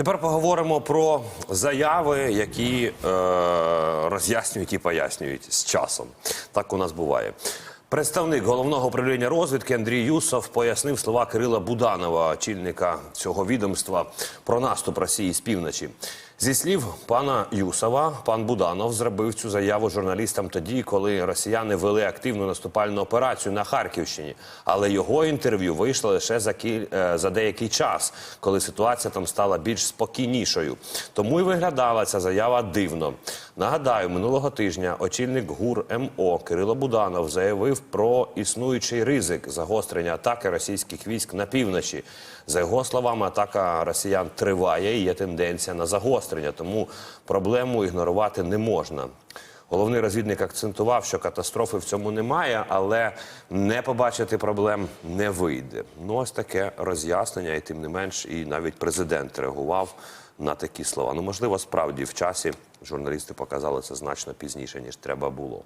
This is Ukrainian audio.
Тепер поговоримо про заяви, які е, роз'яснюють і пояснюють з часом. Так у нас буває. Представник головного управління розвідки Андрій Юсов пояснив слова Кирила Буданова, очільника цього відомства, про наступ Росії з півночі. Зі слів пана Юсова, пан Буданов зробив цю заяву журналістам тоді, коли росіяни вели активну наступальну операцію на Харківщині. Але його інтерв'ю вийшло лише за кіль... е, за деякий час, коли ситуація там стала більш спокійнішою. Тому й виглядала ця заява дивно. Нагадаю, минулого тижня очільник ГУР МО Кирило Буданов заявив про існуючий ризик загострення атаки російських військ на півночі. За його словами, атака росіян триває і є тенденція на загострення, тому проблему ігнорувати не можна. Головний розвідник акцентував, що катастрофи в цьому немає, але не побачити проблем не вийде. Ну ось таке роз'яснення, і тим не менш, і навіть президент реагував на такі слова. Ну можливо, справді в часі журналісти показали це значно пізніше ніж треба було.